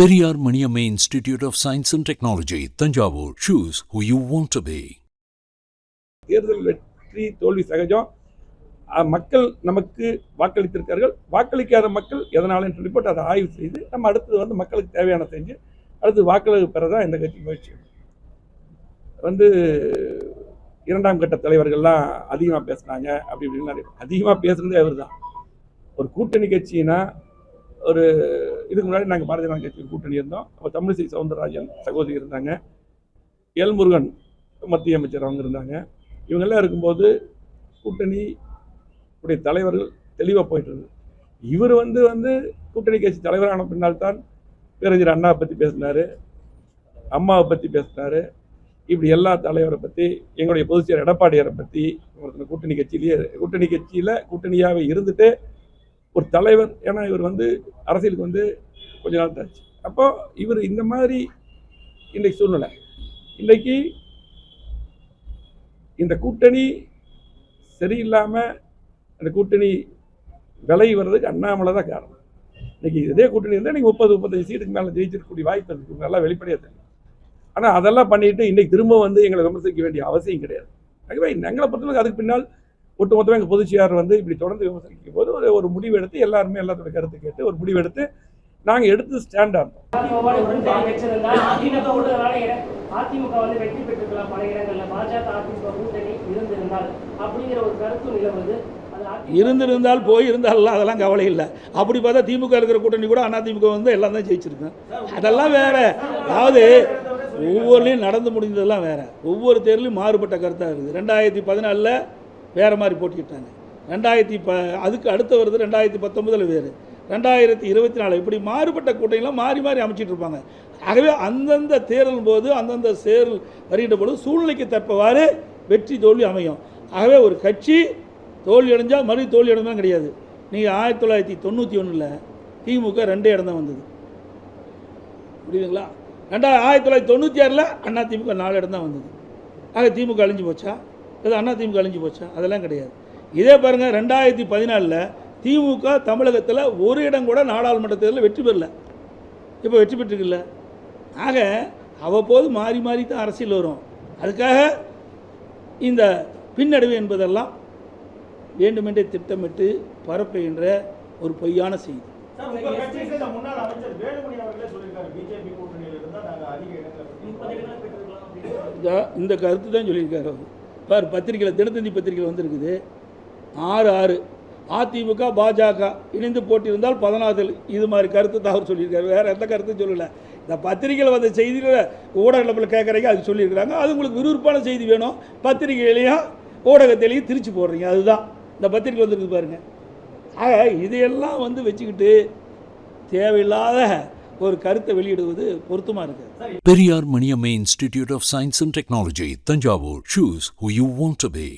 Periyar Maniammai institute of science and technology Thanjavur. Chooses who you want to be தேர்தல் வெற்றி தோல்வி சகஜம். மக்கள் நமக்கு வாக்களித்திருக்கார்கள் வாக்களிக்காத மக்கள் எதனாலன்னு சொல்லி போட்டு அதை ஆய்வு செய்து நம்ம அடுத்தது வந்து மக்களுக்கு தேவையான செஞ்சு அடுத்து வாக்களிப்பு பெற தான் இந்த கட்சி முயற்சி. வந்து இரண்டாம் கட்ட தலைவர்கள்லாம் அதிகமாக பேசுனாங்க அப்படி இப்படின்னு நிறைய அதிகமாக பேசுனதே அவர் தான் ஒரு கூட்டணி கட்சின்னா ஒரு இதுக்கு முன்னாடி நாங்கள் பாரதிய ஜனதா கட்சி கூட்டணி இருந்தோம். அப்போ தமிழிசை சவுந்தரராஜன் சகோதரி இருந்தாங்க. எல் முருகன் மத்திய அமைச்சர் அவங்க இருந்தாங்க. இவங்கெல்லாம் இருக்கும்போது கூட்டணி உடைய தலைவர்கள் தெளிவாக போயிட்டு இருந்தது. இவர் வந்து வந்து கூட்டணி கட்சி தலைவரான பின்னால் தான் பேரறிஞர் அண்ணாவை பற்றி பேசினார் அம்மாவை பற்றி பேசினார். இப்படி எல்லா தலைவரை பற்றி எங்களுடைய பொதுச்செயலர் எடப்பாடியாரை பற்றி கூட்டணி கட்சியிலேயே கூட்டணி கட்சியில் கூட்டணியாகவே இருந்துட்டு ஒரு தலைவர் ஏன்னா இவர் வந்து அரசியலுக்கு வந்து கொஞ்ச நாள் தாச்சு அப்போ இவர் இந்த மாதிரி இன்றைக்கு சூழ்நிலை. இன்றைக்கு இந்த கூட்டணி சரியில்லாமல் அந்த கூட்டணி விலை வர்றதுக்கு அண்ணாமலை தான் காரணம். இன்னைக்கு இதே கூட்டணி இருந்தால் நீங்கள் முப்பது முப்பத்தஞ்சு சீட்டுக்கு மேலே ஜெயிச்சிருக்கக்கூடிய வாய்ப்பு இருக்குது நல்லா வெளிப்படையாக தெரியும். ஆனால் அதெல்லாம் பண்ணிட்டு இன்னைக்கு திரும்ப வந்து எங்களை விமர்சிக்க வேண்டிய அவசியம் கிடையாது. ஆகவே எங்களை பொறுத்தவரைக்கும் அதுக்கு பின்னால் ஒட்டுமொத்தமாக எங்கள் பொதுச்சியார் வந்து இப்படி தொடர்ந்து விமர்சிக்கும் போது ஒரு ஒரு முடிவு எடுத்து எல்லாருமே எல்லாத்தோட கருத்து கேட்டு ஒரு முடிவு எடுத்து நாங்கள் எடுத்து ஸ்டாண்டாக இருந்தோம். அதிமுகவோட கூட்டணி வச்சிருந்தா அதிமுக உள்ளதுனால இட- அதிமுக வந்து வெற்றி பெற்றிருக்கலாம் பல இடங்கள்ல. பாஜக அதிமுக கூட்டணி இருந்திருந்தால் அப்படிங்கிற ஒரு கருத்து நிலவுது. அது அதிமுக இருந்திருந்தால் போய் இருந்தாலும் அதெல்லாம் கவலை இல்லை. அப்படி பார்த்தா திமுக இருக்கிற கூட்டணி கூட அதிமுக வந்து எல்லாம் தான் ஜெயிச்சிருக்கேன் அதெல்லாம் வேற. அதாவது ஒவ்வொருலையும் நடந்து முடிந்ததெல்லாம் வேற. ஒவ்வொரு தேர்தலையும் மாறுபட்ட கருத்தாக இருக்குது. ரெண்டாயிரத்தி பதினாலில் வேறு மாதிரி போட்டிக்கிட்டாங்க. ரெண்டாயிரத்தி ப அதுக்கு அடுத்து வருது ரெண்டாயிரத்தி பத்தொன்பதில் வேறு. ரெண்டாயிரத்தி இருபத்தி நாலு இப்படி மாறுபட்ட கூட்டணிலாம் மாறி மாறி அமைச்சிட்டு இருப்பாங்க. ஆகவே அந்தந்த தேர்தல் போது அந்தந்த தேர்தல் வருகின்ற போது சூழ்நிலைக்கு தற்பவாறு வெற்றி தோல்வி அமையும். ஆகவே ஒரு கட்சி தோல்வி அடைஞ்சால் மறுபடியும் தோல்வி அடைஞ்சாலும் கிடையாது. நீங்கள் ஆயிரத்தி தொள்ளாயிரத்தி தொண்ணூற்றி ஒன்றில் திமுக ரெண்டே இடம் தான் வந்தது. புரியுதுங்களா? ரெண்டா ஆயிரத்தி தொள்ளாயிரத்தி தொண்ணூற்றி ஆறில் அண்ணா திமுக நாலு இடம் தான் வந்தது. ஆக திமுக அழிஞ்சு போச்சா? இல்லை அண்ணா திமுக அழிஞ்சு போச்சா? அதெல்லாம் கிடையாது. இதே பாருங்கள் ரெண்டாயிரத்தி பதினாலில் திமுக தமிழகத்தில் ஒரு இடம் கூட நாடாளுமன்ற தேர்தலில் வெற்றி பெறல. இப்போ வெற்றி பெற்றிருக்குல்ல. ஆக அவ்வப்போது மாறி மாறி தான் அரசியல் வரும். அதுக்காக இந்த பின்னடைவு என்பதெல்லாம் வேண்டுமென்றே திட்டமிட்டு பரப்புகின்ற ஒரு பொய்யான செய்தி. இந்த கருத்து தான் சொல்லியிருக்காரு அவர். பார் பத்திரிகையில் தினத்தந்தி பத்திரிகையில் வந்திருக்குது. ஆறு ஆறு. அதிமுக பாஜக இணைந்து போட்டியிருந்தால் பதினாறு இது மாதிரி கருத்து தான் அவர் சொல்லியிருக்காரு. வேறு எந்த கருத்தும் சொல்லலை. இந்த பத்திரிகையில் வந்த செய்திகளை ஊடகத்தில் கேட்குறீங்க அது சொல்லியிருக்கிறாங்க. அது உங்களுக்கு விறுவிறுப்பான செய்தி வேணும். பத்திரிகையிலையும் ஊடகத்திலையும் திரிச்சு போடுறீங்க. அதுதான். இந்த பத்திரிகை வந்திருக்கு பாருங்கள் ஆக இதையெல்லாம் வந்து வச்சுக்கிட்டு தேவையில்லாத ஒரு கருத்தை வெளியிடுவது பொருத்தமாக இருக்குது Periyar Maniammai institute of science and technology Thanjavur chooses who you want to be